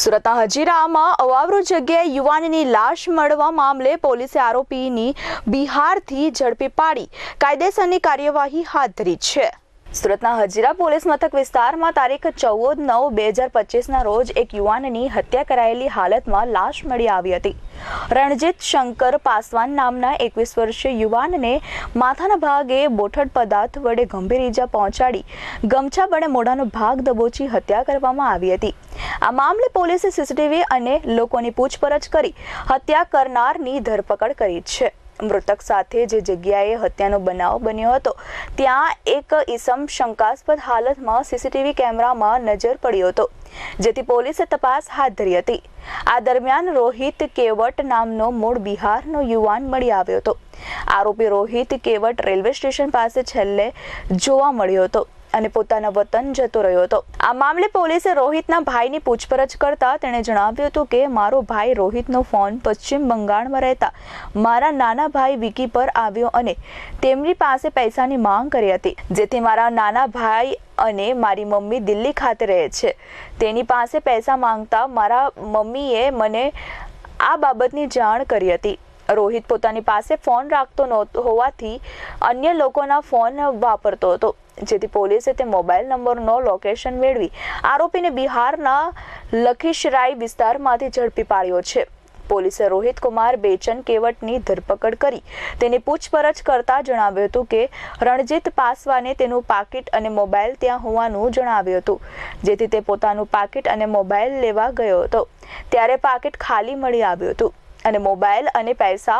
સુરતના હજીરામાં અવાવરું જગ્યાએ યુવાનની લાશ મળવા મામલે પોલીસે આરોપીની બિહારથી ઝડપી પાડી. કાયદેસરની કાર્યવાહી હાથ ધરી છે. સુરતના હજીરા પોલીસ મથક વિસ્તારમાં તારીખ ચૌદ નવ બે હજાર પચીસના રોજ એક યુવાનની હત્યા કરાયેલી હાલતમાં લાશ મળી આવી હતી. રણજીત શંકર પાસવાન નામના એકવીસ વર્ષીય યુવાનને માથાના ભાગે બોઠડ પદાર્થ વડે ગંભીર ઈજા પહોંચાડી ગમછા વડે મોઢાનો ભાગ દબોચી હત્યા કરવામાં આવી હતી. આ મામલે પોલીસે સીસીટીવી અને લોકોની પૂછપરછ કરી હત્યા કરનારની ધરપકડ કરી છે. મૃતક સાથે જે જગ્યાએ હત્યાનો બનાવ બન્યો હતો, ત્યાં એક ઈસમ શંકાસ્પદ હાલતમાં સીસીટીવી કેમેરામાં નજર પડ્યો હતો, જેથી પોલીસે તપાસ હાથ ધરી હતી. આ દરમિયાન રોહિત કેવટ નામનો મૂળ બિહારનો યુવાન મળી આવ્યો હતો. આરોપી રોહિત કેવટ રેલવે સ્ટેશન પાસે છેલ્લે જોવા મળ્યો હતો. અને પોતાના વતન જતો રહ્યો હતો. આ મામલે પોલીસે રોહિતના ભાઈની પૂછપરછ કરતા તેણે જણાવ્યું હતું કે, મારો ભાઈ રોહિતનો ફોન પશ્ચિમ બંગાળમાં રહેતા. મારા નાના ભાઈ વિકી પર આવ્યો અને તેમની પાસે પૈસાની માંગ કરી હતી. જેથી મારા નાના ભાઈ અને મારી મમ્મી દિલ્હી ખાતે રહે છે. તેની પાસે પૈસા માંગતા મારા મમ્મીએ મને આ બાબતની જાણ કરી હતી. રોહિત પોતાની પાસે ફોન રાખતો નહોતો હોવાથી અન્ય લોકોના ફોન વાપરતો હતો. જેથી પોલીસે તે મોબાઈલ નંબરનો લોકેશન મેળવી આરોપીને બિહારના લખીશરાય વિસ્તારમાંથી ઝડપી પાડ્યો છે. પોલીસે રોહિત કુમાર બેચન કેવટની ધરપકડ કરી તેની પૂછપરછ કરતા જણાવ્યું હતું કે રણજીત પાસવાને તેનું પાકીટ અને મોબાઈલ ત્યાં હોવાનું જણાવ્યું હતું, જેથી તે પોતાનું પાકીટ અને મોબાઈલ લેવા ગયો હતો. ત્યારે પાકીટ ખાલી મળી આવ્યું હતું. અને મોબાઈલ અને પૈસા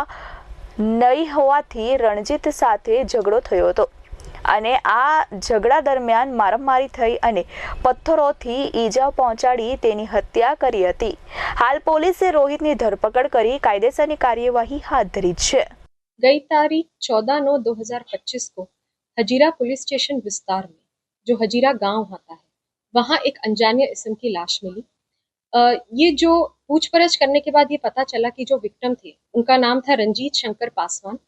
નહીં હોવાથી રણજીત સાથે ઝઘડો થયો હતો અને આ ઝઘડા દરમિયાન મારામારી થઈ અને પથ્થરોથી ઈજા પહોંચાડી તેની હત્યા કરી હતી હાલ પોલીસે રોહિતની ધરપકડ કરી કાયદેસરની કાર્યવાહી હાથ ધરી છે गई तारीख 14 नौ 2025 को हजीरा पुलिस स्टेशन विस्तार में जो हजीरा गांव होता है वहाँ एक अनजानिया इसम की लाश मिली अ, ये जो पूछपरछ करने के बाद ये पता चला कि जो विक्टिम थे, उनका नाम था रंजीत शंकर पासवान,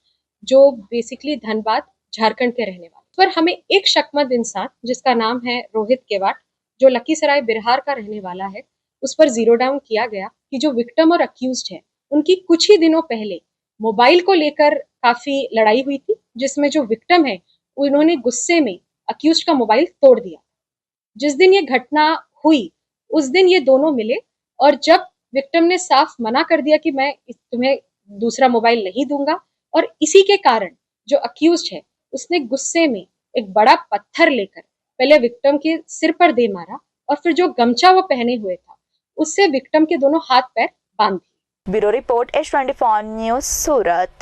जो बेसिकली धनबाद, झारखंड के रहने वाले। पर हमें एक शकमद इंसान, जिसका नाम है रोहित केवाट, जो लखीसराय बिहार का रहने वाला है, उस पर ज़ीरो डाउन किया गया कि जो विक्टिम और अक्यूज है, उनकी कुछ ही दिनों पहले मोबाइल को लेकर काफ़ी लड़ाई हुई थी, जिसमें जो विक्टिम है, उन्होंने गुस्से में अक्यूज का मोबाइल तोड़ दिया। जिस दिन ये घटना हुई उस दिन ये दोनों मिले और जब विक्टिम ने साफ़ मना कर दिया कि मैं तुम्हें दूसरा मोबाइल नहीं दूँगा और इसी के कारण जो अक्यूज है, उसने गुस्से में एक बड़ा पत्थर लेकर पहले विक्टिम के सिर पर दे मारा और फिर जो गमछा वो पहने हुए था, उससे विक्टिम के दोनों हाथ पैर बाँध दिए। Bureau report, H twenty news, Surat.